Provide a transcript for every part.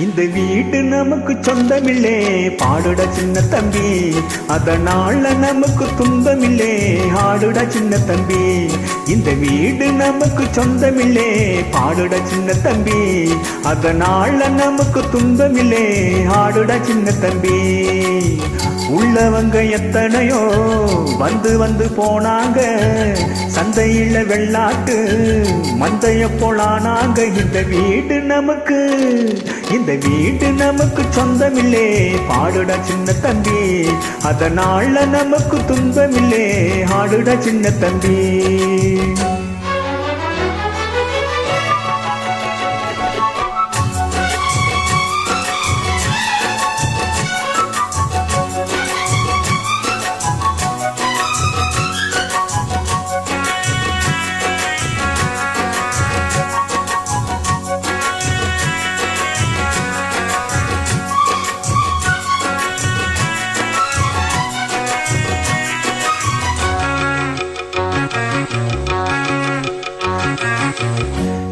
இந்த வீடு நமக்கு சொந்தமில்லே. பாடுட சின்ன தம்பி அதனால நமக்கு துன்பமில்லே. ஆடுட சின்ன தம்பி இந்த வீடு நமக்கு சொந்தமில்லே. பாடுட சின்ன தம்பி அதனால நமக்கு துன்பமில்லே. ஆடுட சின்ன தம்பி உள்ளவங்க எத்தனையோ வந்து வந்து போனாங்க. சந்தையில வெள்ளாட்டு மந்தைய போலானாங்க. இந்த வீடு நமக்கு இந்த வீடு நமக்கு சொந்தமில்லே. பாடுடா சின்ன தம்பி அதனால நமக்கு துன்பமில்லே. ஆடுடா சின்ன தம்பி.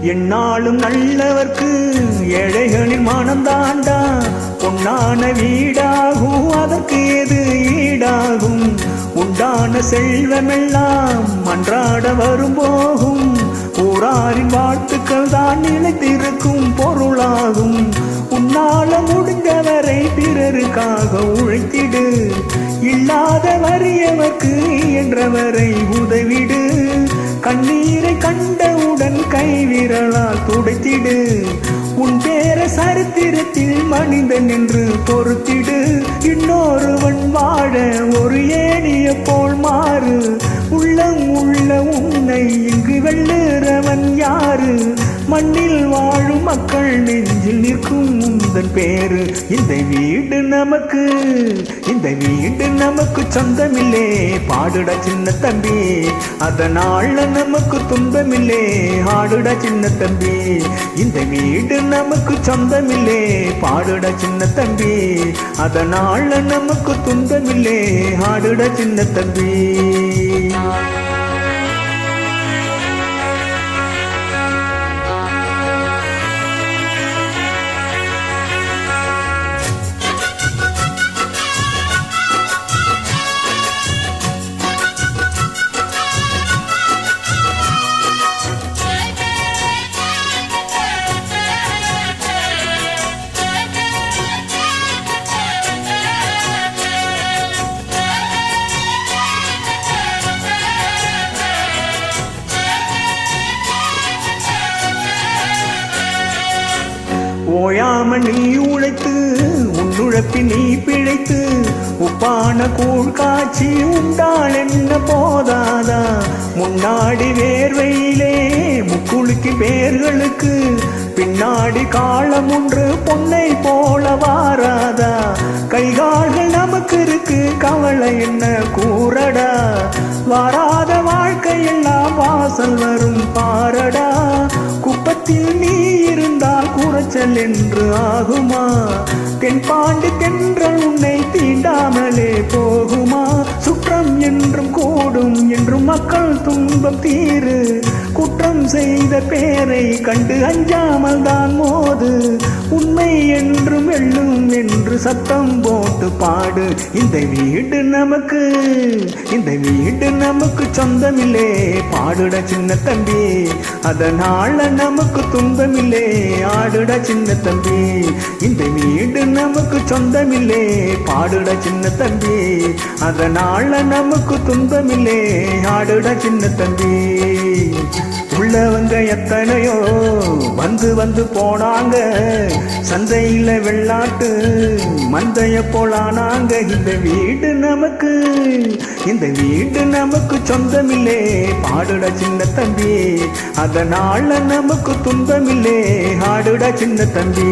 என்னாலும் நல்லவர்க்கு ஏழைகளின் மானம் தாண்டா. பொன்னான வீடாகும் அதற்கு எது ஈடாகும்? உண்டான செல்வமெல்லாம் அன்றாட வரும் போகும். ஊராரின் வாழ்த்துக்கள் தான் நிலைத்திருக்கும் பொருளாகும். உன்னால முடிந்தவரை பிறருக்காக உழைத்திடு. இல்லாத வறியவர்க்கு என்றவரை உதவிடு. கண்ணீரை கண்ட விரலால் துடைத்திடு. உன் பேர சரித்திரத்தில் மனிதன் என்று பொறுத்திடு. இன்னொருவன் வாழ ஒரு ஏனிய போல் மாறு. உள்ளம் உள்ள உன்னை இங்கு வெள்ளுறவன் யாரு? மண்ணில் வாழும் மக்கள் நெஞ்சில் நிற்கும் உந்தன் பேரு. இந்த வீடு நமக்கு இந்த வீடு நமக்கு சொந்தமில்லே. பாடுட சின்ன தம்பி அதனால நமக்கு துன்பமில்லே. ஆடுட சின்ன தம்பி இந்த வீடு நமக்கு சொந்தமில்லே. பாடுட சின்ன தம்பி அதனால நமக்கு துன்பமில்லே. ஆடுட சின்ன தம்பி. ஓயாமல் நீ உழைத்து உன்னுழப்பி நீ பிழைத்து உப்பான கூழ் காட்சி உண்டாள் என்ன போதாதா? முன்னாடி வேர்வையிலே முக்குளுக்கு பேர்களுக்கு பின்னாடி காலம் ஒன்று பொன்னை போல வாராதா? கைகால்கள் நமக்கு இருக்கு கவலை என்ன கூறடா? வாராத வாழ்க்கையெல்லாம் வாசல் வரும் பாரடா? குப்பத்தில் நீ இருந்தால் கூறச்சல் என்று ஆகுமா? தென்பாண்டி தென்றல் உன்னை தீண்டாமலே போகுமா? சுற்றம் என்றும் கூடும் என்றும் மக்கள் துன்பம் தீரு. குற்றம் செய்த பேரை கண்டு அஞ்சாமல் தான் மோது. உண்மை என்றும் வெல்லும் என்று சத்தம் போட்டு பாடு. இந்த வீடு நமக்கு இந்த வீடு நமக்கு சொந்தமில்லே. பாடுட சின்ன தம்பி அதனால நமக்கு துன்பம் பாடுட சின்ன தம்பி. இந்த வீடு நமக்கு சொந்தமில்லே. பாடுட சின்ன தம்பி. அதனால நமக்கு துன்பமில்லே. ஆடுட சின்ன தம்பி. உள்ளவங்க எத்தனையோ வந்து வந்து போனாங்க. சந்தையில் வெள்ளாட்டு மந்தைய போலானாங்க இந்த வீடு நமக்கு இந்த வீடு நமக்கு சொந்தமில்லே. பாடுட சின்ன தம்பி அதனால நமக்கு துன்பமில்லே. ஆடுட சின்ன தம்பி.